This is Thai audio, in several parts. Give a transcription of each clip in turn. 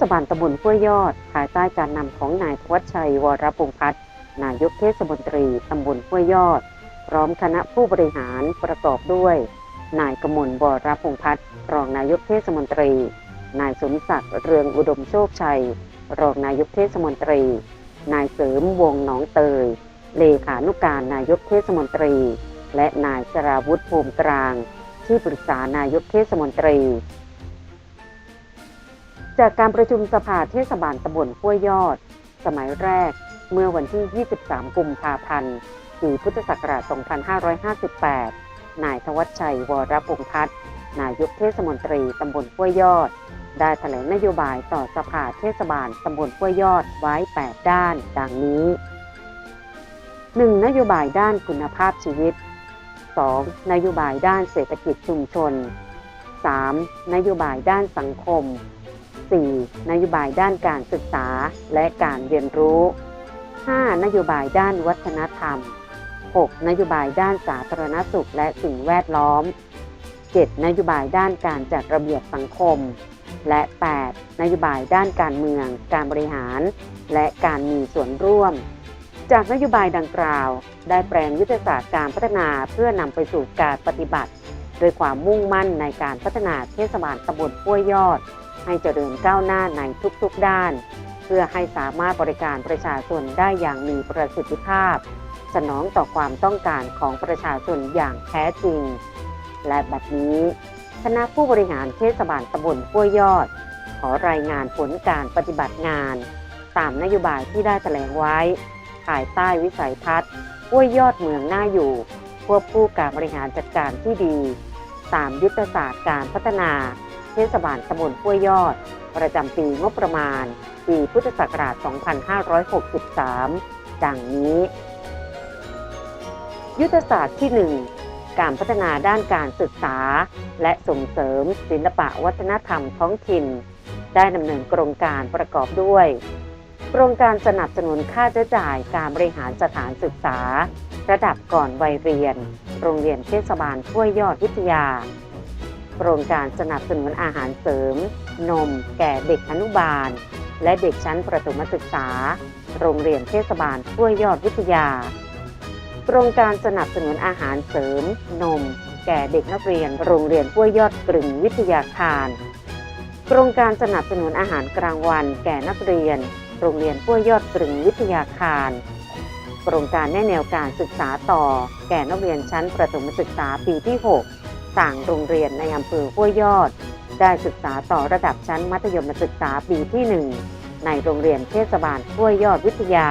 ศบาลตำบลห้วยยอด ภายใต้การนำของนายธวัชชัยวรพงษ์พัฒน์นายกเทศมนตรีตำบลห้วยยอด พร้อมคณะผู้บริหารประกอบด้วย นายกมลวรพงษ์พัฒน์รองนายกเทศมนตรี นายสมศักดิ์เรืองอุดมโชคชัย รองนายกเทศมนตรี นายเสริมวงหนองเตย เลขานุการนายกเทศมนตรี และนายสราวุฒิภูมิกลาง ที่ปรึกษานายกเทศมนตรี จากการประชุมสภาเทศบาลตำบลห้วยยอด สมัยแรกเมื่อวันที่ 23 กุมภาพันธ์ ปีพุทธศักราช 2558 นายธวัชชัยวรพงพัฒน์นายกเทศมนตรีตำบลห้วยยอด ได้แถลงนโยบายต่อสภาเทศบาลตำบลห้วยยอดไว้ 8 ด้าน ดังนี้ 1. นโยบายด้านคุณภาพชีวิต 2. นโยบายด้านเศรษฐกิจชุมชน 3. นโยบายด้านสังคม 4. นโยบายด้านการศึกษาและการเรียนรู้ 5. นโยบายด้านวัฒนธรรม 6. นโยบายด้านสาธารณสุขและสิ่งแวดล้อม 7. นโยบายด้านการจัดระเบียบสังคม และ 8. นโยบายด้านการเมือง การบริหาร และการมีส่วนร่วม จากนโยบายดังกล่าว ได้แปลงยุทธศาสตร์การพัฒนาเพื่อนำไปสู่การปฏิบัติ โดยความมุ่งมั่นในการพัฒนาเทศบาลตำบลห้วยยอด ให้เจริญก้าวหน้าในทุกๆด้าน เพื่อให้สามารถบริการประชาชนได้อย่างมีประสิทธิภาพ สนองต่อความต้องการของประชาชนอย่างแท้จริง และบัดนี้คณะผู้บริหารเทศบาลตำบลห้วยยอด ขอรายงานผลการปฏิบัติงาน ตามนโยบายที่ได้แถลงไว้ภายใต้วิสัยทัศน์ห้วยยอดเมืองน่าอยู่ ควบคู่การบริหารจัดการที่ดี ตามยุทธศาสตร์การพัฒนา เทศบาลตำบลห้วยยอด ประจำปีงบประมาณ ปีพุทธศักราช 2563 ดังนี้ ยุทธศาสตร์ที่ 1 การพัฒนาด้านการศึกษา และส่งเสริมศิลปะวัฒนธรรมท้องถิ่น ได้ดำเนินโครงการประกอบด้วย โครงการสนับสนุนค่าใช้จ่ายการบริหารสถานศึกษา ระดับก่อนวัยเรียน โรงเรียนเทศบาลห้วยยอดวิทยา ครงการสนับสนุนอาหารเสริม นม แก่เด็กอนุบาล และเด็กชั้นประถมศึกษา โรงเรียนเทศบาลห้วยยอดวิทยา โครงการสนับสนุนอาหารเสริม นม แก่เด็กนักเรียน โรงเรียนห้วยยอดกรึงวิทยาคารโครงการสนับสนุนอาหารกลางวัน แก่นักเรียน โรงเรียนห้วยยอดกรึงวิทยาคารโครงการแนะแนวการศึกษาต่อ แก่นักเรียนชั้นประถมศึกษาปีที่ 6 ต่างโรงเรียนในอำเภอห้วยยอด ได้ศึกษาต่อระดับชั้นมัธยมศึกษาปีที่ 1 ในโรงเรียนเทศบาลห้วยยอดวิทยา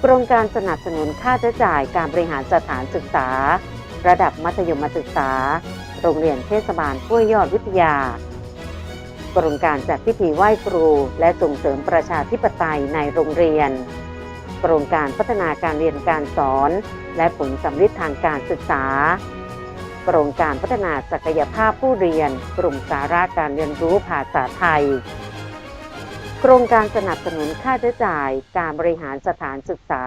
โครงการสนับสนุนค่าใช้จ่ายการบริหารสถานศึกษา ระดับมัธยมศึกษา โรงเรียนเทศบาลห้วยยอดวิทยา โครงการจัดพิธีไหว้ครู และส่งเสริมประชาธิปไตยในโรงเรียน โครงการพัฒนาการเรียนการสอน และผลสำลิดทางการศึกษา โครงการพัฒนาศักยภาพผู้เรียน กลุ่มสาระการเรียนรู้ภาษาไทย โครงการสนับสนุนค่าใช้จ่าย การบริหารสถานศึกษา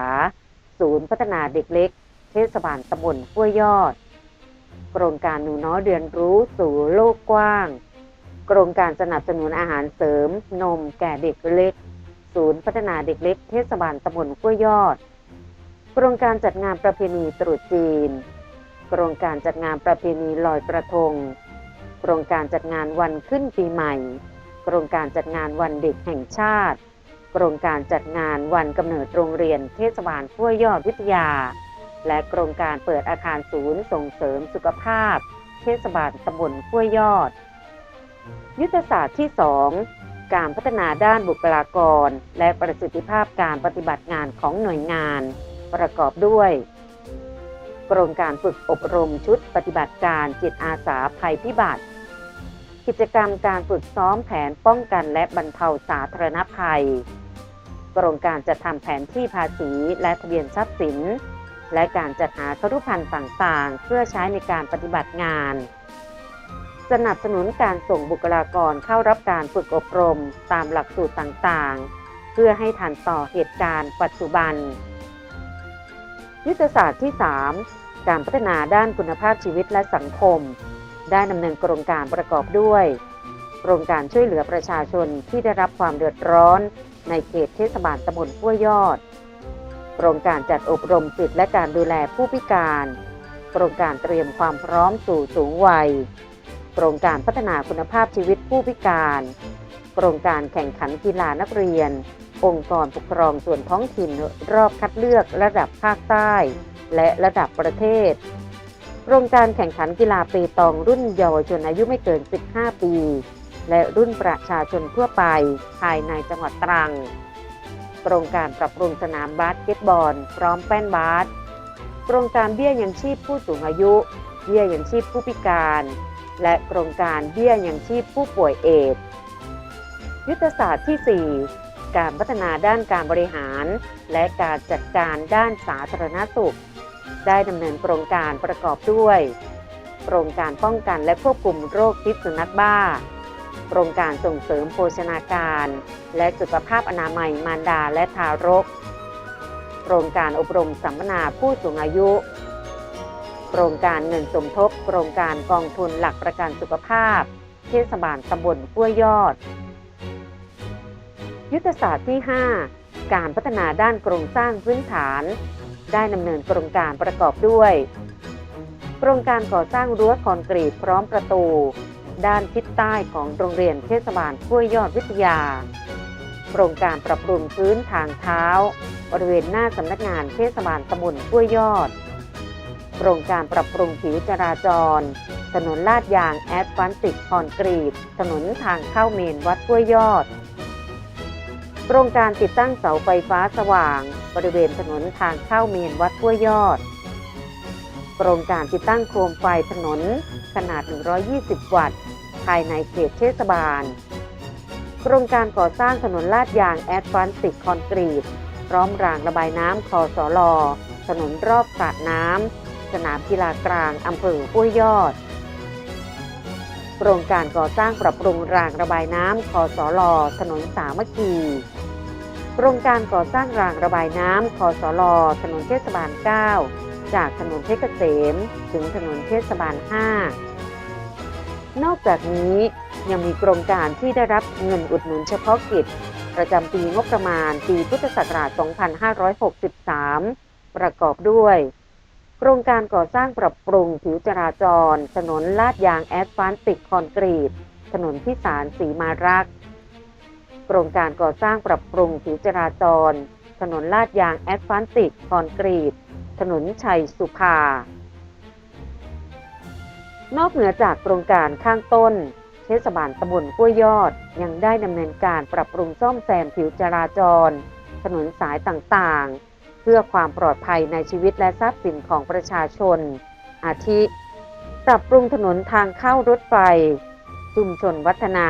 ศูนย์พัฒนาเด็กเล็ก เทศบาลตำบลห้วยยอด โครงการหนูน้อยเรียนรู้สู่โลกกว้าง โครงการสนับสนุนอาหารเสริม นมแก่เด็กเล็ก ศูนย์พัฒนาเด็กเล็ก เทศบาลตำบลห้วยยอด โครงการจัดงานประเพณีตรุษจีน โครงการจัดงานประเพณีลอยกระทง โครงการจัดงานวันขึ้นปีใหม่ โครงการจัดงานวันเด็กแห่งชาติ โครงการจัดงานวันกำเนิดโรงเรียนเทศบาลห้วยยอดวิทยา และโครงการเปิดอาคารศูนย์ส่งเสริมสุขภาพ เทศบาลตำบลห้วยยอด ยุทธศาสตร์ที่ 2 การพัฒนาด้านบุคลากร และประสิทธิภาพการปฏิบัติงานของหน่วยงาน ประกอบด้วย โครงการฝึกอบรมชุดปฏิบัติการจิตอาสาภัยพิบัติ กิจกรรมการฝึกซ้อมแผนป้องกันและบรรเทาสาธารณภัย โครงการจัดทำแผนที่ภาษีและทะเบียนทรัพย์สิน และการจัดหาครุพันธ์ต่างๆ เพื่อใช้ในการปฏิบัติงาน สนับสนุนการส่งบุคลากรเข้ารับการฝึกอบรมตามหลักสูตรต่างๆ เพื่อให้ทันต่อเหตุการณ์ปัจจุบัน ยุทธศาสตร์ที่ 3 การพัฒนาด้านคุณภาพชีวิตและสังคม ได้ดำเนินโครงการประกอบด้วย โครงการช่วยเหลือประชาชนที่ได้รับความเดือดร้อน ในเขตเทศบาลตำบลห้วยยอด โครงการจัดอบรมสิทธิและการดูแลผู้พิการ โครงการเตรียมความพร้อมสู่สูงวัย โครงการพัฒนาคุณภาพชีวิตผู้พิการ โครงการแข่งขันกีฬานักเรียน องค์กรปกครองส่วนท้องถิ่นรอบคัดเลือกระดับภาคใต้ และระดับประเทศ โครงการแข่งขันกีฬาเปตองรุ่นเยาวชนอายุไม่เกิน 15 ปี และรุ่นประชาชนทั่วไป ภายในจังหวัดตรัง โครงการปรับปรุงสนามบาสเกตบอล พร้อมแป้นบาส โครงการเบี้ยยังชีพผู้สูงอายุ เบี้ยยังชีพผู้พิการ และโครงการเบี้ยยังชีพผู้ป่วยเอดส์ยุทธศาสตร์ที่ 4 การพัฒนาด้านการบริหาร และการจัดการด้านสาธารณสุข ได้ดำเนินโครงการประกอบด้วย โครงการป้องกันและควบคุมโรคพิษสุนัขบ้า โครงการส่งเสริมโภชนาการ และสุขภาพอนามัยมารดาและทารก โครงการอบรมสัมมนาผู้สูงอายุ โครงการเงินสมทบ โครงการกองทุนหลักประกันสุขภาพ เทศบาลตำบลห้วยยอด ยุทธศาสตร์ที่ 5 การพัฒนาด้านโครงสร้างพื้นฐาน ได้ดำเนินโครงการประกอบด้วย โครงการก่อสร้างรั้วคอนกรีตพร้อมประตู ด้านทิศใต้ของโรงเรียนเทศบาลห้วยยอดวิทยา โครงการปรับปรุงพื้นทางเท้า บริเวณหน้าสำนักงานเทศบาลตำบลห้วยยอด โครงการปรับปรุงผิวจราจร ถนนลาดยางแอดฟันติกคอนกรีต ถนนทางเข้าเมนวัดห้วยยอด โครงการติดตั้งเสาไฟฟ้าสว่าง บริเวณถนนทางเข้าเมนวัดห้วยยอด โครงการติดตั้งโคมไฟถนนขนาด 120 วัตต์ ภายในเขตเทศบาล โครงการก่อสร้างถนนลาดยางแอดวานติกคอนกรีต พร้อมรางระบายน้ำคอสอลอถนนรอบสระน้ำ สนามกีฬากลางอำเภอห้วยยอด โครงการก่อสร้างปรับปรุงรางระบายน้ำคอสอลอถนนสามัคคี โครงการก่อสร้างรางระบายน้ำคอสลอถนนเทศบาล 9 จากถนนเพชรเกษม ถึงถนนเทศบาล 5 นอกจากนี้ยังมีโครงการที่ได้รับเงินอุดหนุนเฉพาะกิจ ประจำปีงบประมาณปีพุทธศักราช 2563 ประกอบด้วย โครงการก่อสร้างปรับปรุงผิวจราจร ถนนลาดยางแอสฟันติกคอนกรีต ถนนพิสารสีมารักษ์ โครงการก่อสร้างปรับปรุงผิวจราจร ถนนลาดยางแอสฟันติกคอนกรีต ถนนชัยสุภา นอกเหนือจากโครงการข้างต้น เทศบาลตำบลกล้วยยอดยังได้ดำเนินการปรับปรุงซ่อมแซมผิวจราจร ถนนสายต่างๆ เพื่อความปลอดภัยในชีวิตและทรัพย์สินของประชาชน อาทิ ปรับปรุงถนนทางเข้ารถไฟชุมชนวัฒนา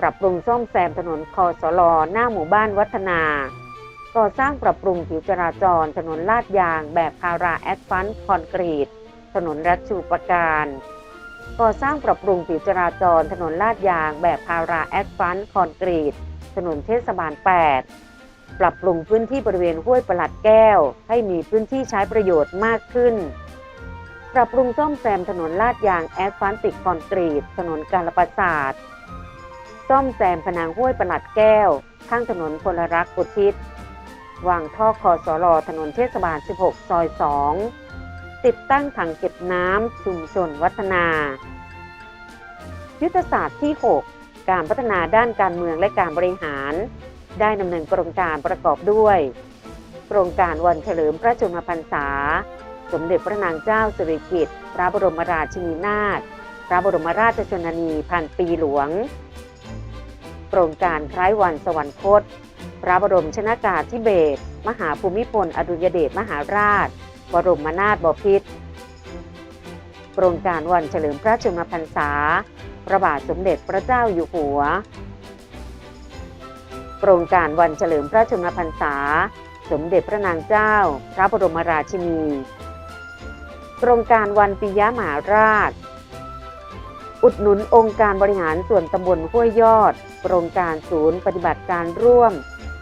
ปรับปรุงซ่อมแซมถนนคอสลอหน้าหมู่บ้านวัฒนา ก่อสร้างปรับปรุงผิวจราจร ถนนลาดยางแบบพาราแอสฟันคอนกรีต ถนนรัชูปการ ก่อสร้างปรับปรุงผิวจราจร ถนนลาดยางแบบพาราแอสฟันคอนกรีต ถนนเทศบาล 8 ปรับปรุงพื้นที่บริเวณห้วยประหลัดแก้ว ให้มีพื้นที่ใช้ประโยชน์มากขึ้นปรับปรุงซ่อมแซมถนนลาดยางแอสฟันติกคอนกรีต ถนนกาลประสาท ซ่อมแซมผนังห้วยประหลัดแก้ว ข้างถนนพลรักอุทิศวางท่อคอสอรอถนนเทศบาล 16 ซอย 2 ติดตั้งถังเก็บน้ำชุมชนวัฒนา ยุทธศาสตร์ที่ 6 การพัฒนาด้านการเมืองและการบริหาร ได้ดำเนินโครงการประกอบด้วย โครงการวันเฉลิมพระชนมพรรษา สมเด็จพระนางเจ้าสิริกิติ์พระบรมราชินีนาถพระบรมราชชนนีพันปีหลวง โครงการคล้ายวันสวรรคต พระบรมชนากาธิเบศมหาภูมิพลอดุลยเดชมหาราช บรมนาถบพิตรโครงการวันเฉลิมพระชนมพรรษา พระบาทสมเด็จพระเจ้าอยู่หัว โครงการวันเฉลิมพระชนมพรรษา สมเด็จพระนางเจ้า พระบรมราชินี โครงการวันปิยมหาราช อุดหนุนองค์การบริหารส่วนตำบลห้วยยอด โครงการศูนย์ปฏิบัติการร่วม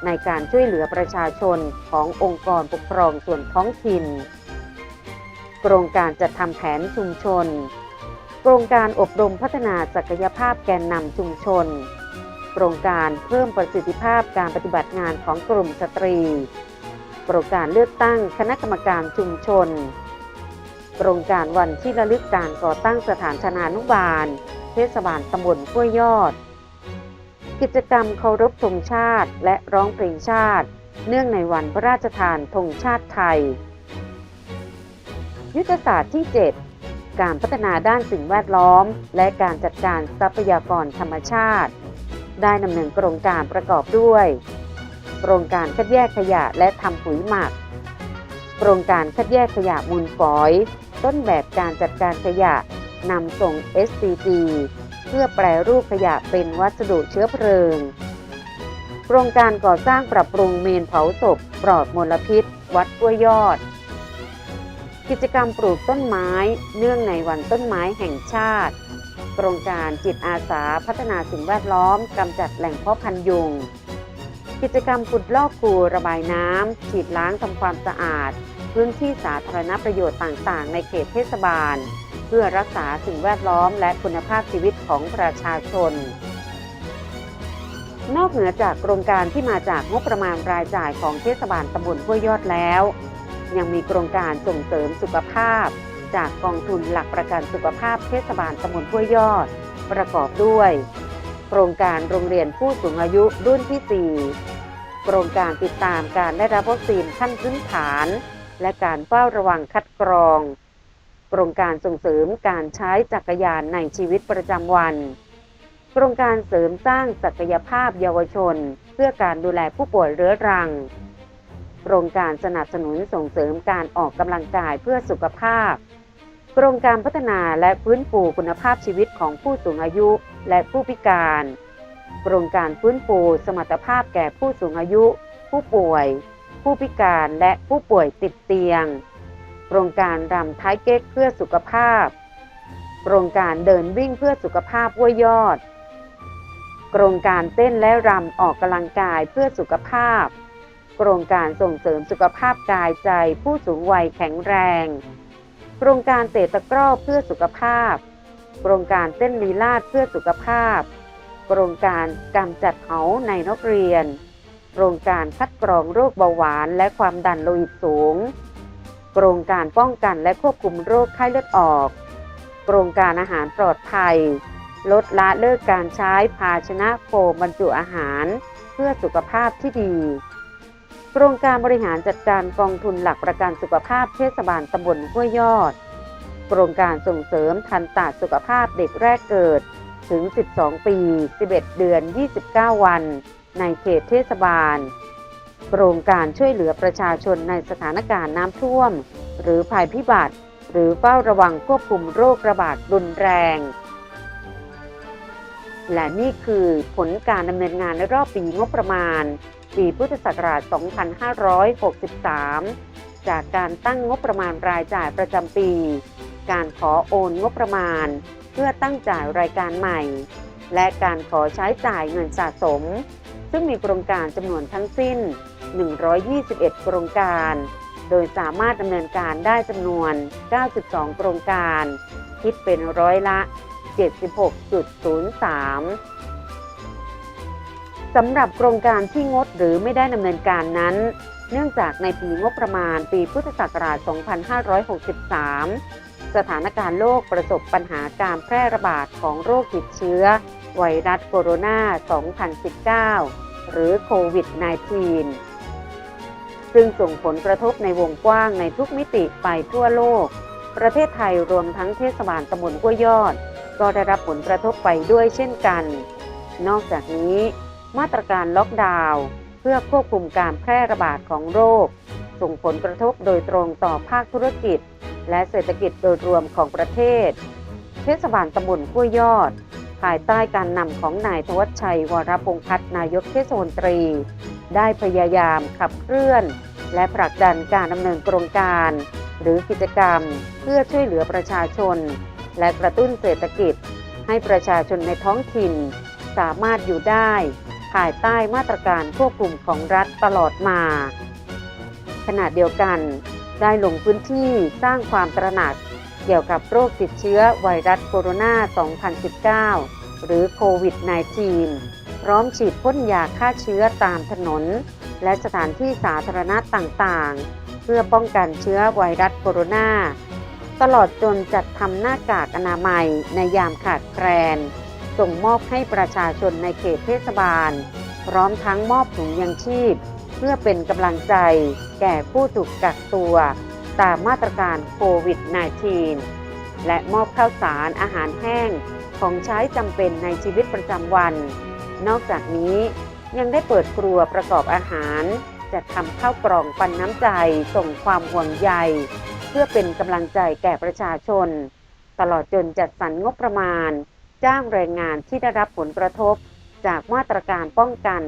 ในการช่วยเหลือประชาชนขององค์กรปกครองส่วนท้องถิ่น โครงการจัดทำแผนชุมชน โครงการอบรมพัฒนาศักยภาพแกนนำชุมชน โครงการเพิ่มประสิทธิภาพการปฏิบัติงานของกลุ่มสตรี โครงการเลือกตั้งคณะกรรมการชุมชน โครงการวันที่ระลึกการก่อตั้งสถานชนานุบาล เทศบาลตำบลห้วยยอด กิจกรรมเคารพธงชาติและร้องเพลงชาติ เนื่องในวันพระราชทานธงชาติไทย ยุทธศาสตร์ที่ 7 การพัฒนาด้านสิ่งแวดล้อม และการจัดการทรัพยากรธรรมชาติ ได้ดำเนินโครงการประกอบด้วย โครงการคัดแยกขยะและทำปุ๋ยหมัก โครงการคัดแยกขยะมูลฝอย ต้นแบบการจัดการขยะนำส่ง SCG เพื่อแปรรูปขยะเป็นวัสดุเชื้อเพลิง โครงการก่อสร้างปรับปรุงเมนเผาศพปลอดมลพิษ วัดกล้วยยอด กิจกรรมปลูกต้นไม้ เนื่องในวันต้นไม้แห่งชาติ โครงการจิตอาสาพัฒนาสิ่งแวดล้อมกำจัดแหล่งเพาะพันยุง กิจกรรมขุดลอกคูระบายน้ำฉีดล้างทำความสะอาด พื้นที่สาธารณประโยชน์ต่างๆ ในเขตเทศบาล เพื่อรักษาสิ่งแวดล้อมและคุณภาพชีวิตของประชาชน นอกเหนือจากโครงการที่มาจากงบประมาณรายจ่ายของเทศบาลตำบลห้วยยอดแล้ว ยังมีโครงการส่งเสริมสุขภาพ จากกองทุนหลักประกันสุขภาพเทศบาลตำบลห้วยยอด ประกอบด้วย โครงการโรงเรียนผู้สูงอายุรุ่นที่ 4 โครงการติดตามการได้รับวัคซีนขั้นพื้นฐาน และการเฝ้าระวังคัดกรอง รงการส่งเสริมการใช้จักรยานในชีวิตประจำวัน โครงการเสริมสร้างศักยภาพเยาวชน เพื่อการดูแลผู้ป่วยเรื้อรัง โครงการสนับสนุนส่งเสริมการออกกำลังกายเพื่อสุขภาพ โครงการพัฒนาและฟื้นฟูคุณภาพชีวิตของผู้สูงอายุและผู้พิการ โครงการฟื้นฟูสมรรถภาพแก่ผู้สูงอายุ ผู้ป่วย ผู้พิการและผู้ป่วยติดเตียง โครงการรำท้ายเก๊กเพื่อสุขภาพ โครงการเดินวิ่งเพื่อสุขภาพห้วยยอด โครงการเต้นและรำออกกำลังกายเพื่อสุขภาพ โครงการส่งเสริมสุขภาพกายใจผู้สูงวัยแข็งแรง โครงการเตะตะกร้อเพื่อสุขภาพ โครงการเต้นลีลาดเพื่อสุขภาพ โครงการกำจัดเหาในนักเรียน โครงการคัดกรองโรคเบาหวานและความดันโลหิตสูง โครงการป้องกันและควบคุมโรคไข้เลือดออก โครงการอาหารปลอดภัย ลดละเลิกการใช้ภาชนะโฟมบรรจุอาหาร เพื่อสุขภาพที่ดี โครงการบริหารจัดการกองทุนหลักประกันสุขภาพเทศบาลตำบลห้วยยอด โครงการส่งเสริมทันตาสุขภาพเด็กแรกเกิดถึง 12 ปี 11 เดือน 29 วัน ในเขตเทศบาล โครงการช่วยเหลือประชาชนในสถานการณ์น้ำท่วม หรือภัยพิบัติ หรือเฝ้าระวังควบคุมโรคระบาดรุนแรง และนี่คือผลการดำเนินงานในรอบปีงบประมาณ ปีพุทธศักราช 2563 จากการตั้งงบประมาณรายจ่ายประจำปี การขอโอนงบประมาณ เพื่อตั้งจ่ายรายการใหม่ และการขอใช้จ่ายเงินสะสม ซึ่งมีโครงการจำนวนทั้งสิ้น 121 โครงการ โดยสามารถดำเนินการได้จำนวน 92 โครงการ คิดเป็นร้อยละ 76.03 สำหรับโครงการที่งดหรือไม่ได้ดำเนินการนั้น เนื่องจากในปีงบประมาณปีพุทธศักราช 2563 สถานการณ์โลกประสบปัญหาการแพร่ระบาดของโรคติดเชื้อ ไวรัสโคโรนา 2019 หรือโควิด -19 ซึ่งส่งผลกระทบในวงกว้างในทุกมิติไปทั่วโลก ประเทศไทยรวมทั้งเทศบาลตำบลห้วยยอด ก็ได้รับผลกระทบไปด้วยเช่นกัน นอกจากนี้ มาตรการล็อกดาวน์เพื่อควบคุมการแพร่ระบาดของโรค ส่งผลกระทบโดยตรงต่อภาคธุรกิจ และเศรษฐกิจโดยรวมของประเทศ เทศบาลตำบลห้วยยอด ภายใต้การนำของนายธวัชชัย วรพงษ์พัฒน์นายกเทศมนตรี ได้พยายามขับเคลื่อน และผลักดันการดำเนินโครงการ หรือกิจกรรมเพื่อช่วยเหลือประชาชน และกระตุ้นเศรษฐกิจ ให้ประชาชนในท้องถิ่น สามารถอยู่ได้ ภายใต้มาตรการควบคุมของรัฐตลอดมาขณะเดียวกัน ได้ลงพื้นที่สร้างความตระหนัก เกี่ยวกับโรคติดเชื้อไวรัสโคโรนา 2019 หรือโควิด -19 พร้อมฉีดพ่นยาฆ่าเชื้อตามถนน และสถานที่สาธารณะต่างๆ เพื่อป้องกันเชื้อไวรัสโคโรนา ตลอดจนจัดทำหน้ากากอนามัยในยามขาดแคลน ส่งมอบให้ประชาชนในเขตเทศบาล พร้อมทั้งมอบถุงยังชีพ เพื่อเป็นกำลังใจแก่ผู้ถูกกักตัวตามมาตรการโควิด -19 และมอบข้าวสารอาหารแห้งของใช้จำเป็นในชีวิตประจำวัน นอกจากนี้ยังได้เปิดครัวประกอบอาหาร จัดทำข้าวกล่องปันน้ำใจส่งความห่วงใย เพื่อเป็นกำลังใจแก่ประชาชน ตลอดจนจัดสรรงบประมาณ จ้างแรงงานที่ได้รับผลกระทบ จากมาตรการป้องกัน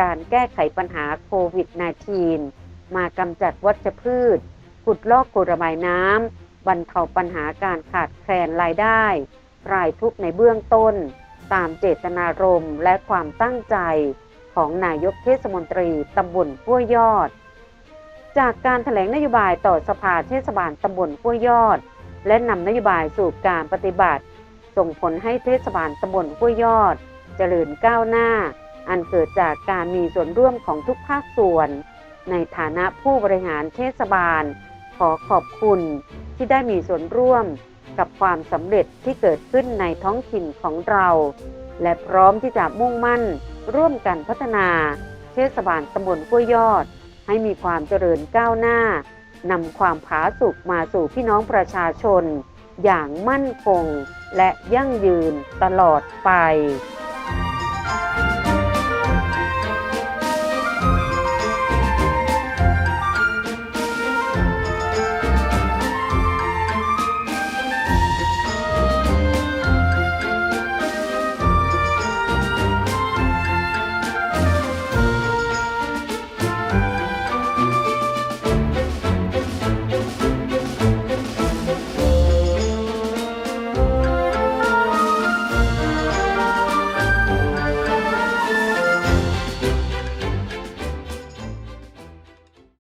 การแก้ไขปัญหาโควิด -19 มากำจัดวัชพืช ขุดลอกกุระบายน้ำบรรเทาปัญหาการขาดแคลนรายได้ รายทุกในเบื้องต้น ตามเจตนารมณ์และความตั้งใจของนายกเทศมนตรีตำบลห้วยยอด จากการถแถลงนโยบายต่อสภาเทศบาลตำบลห้วยยอด และนำนโยบายสู่การปฏิบัติ ส่งผลให้เทศบาลตำบลห้วยยอด เจริญก้าวหน้า อันเกิดจากการมีส่วนร่วมของทุกภาคส่วน ในฐานะผู้บริหารเทศบาล ขอขอบคุณที่ได้มีส่วนร่วมกับความสำเร็จที่เกิดขึ้นในท้องถิ่นของเรา และพร้อมที่จะมุ่งมั่นร่วมกันพัฒนา เทศบาลตำบลห้วยยอด ให้มีความเจริญก้าวหน้านำความผาสุกมาสู่พี่น้องประชาชน อย่างมั่นคงและยั่งยืนตลอดไป